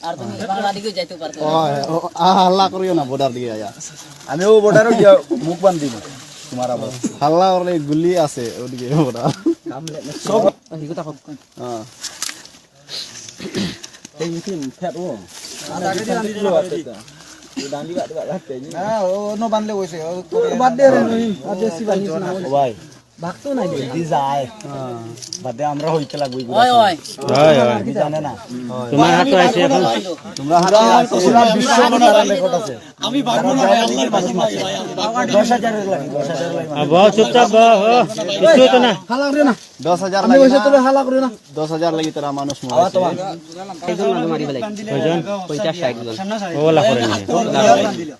আর তুমি বাংলা দিকে যাইতে পারতো হাল্লা করিও না বর্ডার দিকে আয়া। আমি ও বর্ডারও গিয়া মুখ বান্ধি দিব তোমার আবার। হাল্লা করলে গুলি আছে ওদিকে বর্ডার সব হ্যাঁ। এই মিটিং ফেট ও। না ও ন বানলে কইছে ও বাদ দে রে নই আর দেশি বানি না। ভাই ভাগতো নাই দি যায়। বাদ আমরা হইতে লাগবো ওই কি জানে না। তোমার হাতে আছে এখন। তোমরা হাতে পুরা বিশ্ব বানার রেকর্ড আছে। আমি ভাগবো না আল্লাহর বাকি নাই 10000 এর লাগি 10000 এর লাগি। আর বহ চুপচাপ বহ কিছু তো না। হালা করে না। দশ হাজার আমি লাগি তোরে হালা করে না। দশ হাজার লাগি তোরা মানুষ আওয়া মরেছে তোমার। কয়জন? ওলা করে নিয়ে। না নেট দিতাম না। তোমারে বানানোর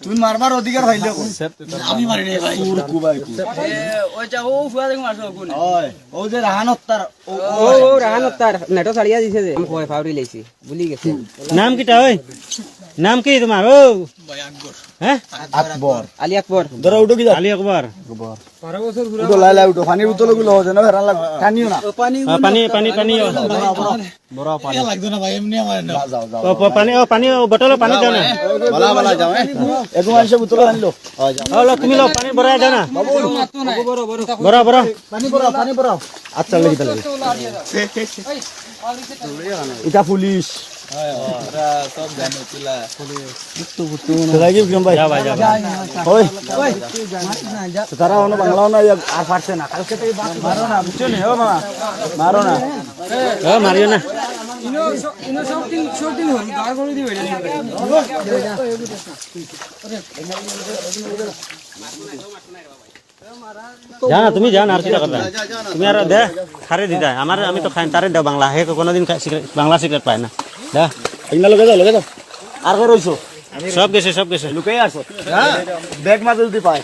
তুমি মারবার অধিকার হইলে আমি মারি নাই ভাই। কুর কুবাই কুর ওই যা ও ফুয়া দেখো মারছো কোন ওই ও যে রাহানত তার ও ও ও রাহান তার নেটো ছাড়িয়া দিছে যে। আমি কয় ফাউরি লাইছি ভুলি গেছে। নাম কিটা ওই? নাম কি তোমার ও? হ্যাঁ আকবর আলী আকবর ধরো উঠো কি আলী আকবর উঠো লাই লাই উঠো। পানির বোতলগুলো হচ্ছে না ফেরান লাগবে টানিও না। ও, পানি পানি পানি। ও। যাও যাও ও, প- পানি ও পানি ও পানি দাও না বলা বলা যাও মানুষে বোতল আনলো। ও লো, তুমি লো পানি ভরাই দাও না। বড় বড় পানি পড়াও পানি পড়াও আচ্ছা লাগি তাহলে এটা পুলিশ ভাই যাও ভাই। যাও ওই তারা অন্য বাংলাও না আর পারছে না। কালকে মারো না। বুঝছ নি। ও মামা মারো না। ইনো ইনো সব দিন সব জানা তুমি জান আর চিন্তা করবে তুমি আর দে খারে দিদা আমার আমি তো খাই তারে দাও বাংলা। হে কোনোদিন বাংলা সিগারেট পায় না। দা। ইন্না লগে যাও লগে যাও আর কই রইছো? সব গেছে সব গেছে। লুকাই আসো হ্যাঁ? ব্যাগ মা জলদি পায়।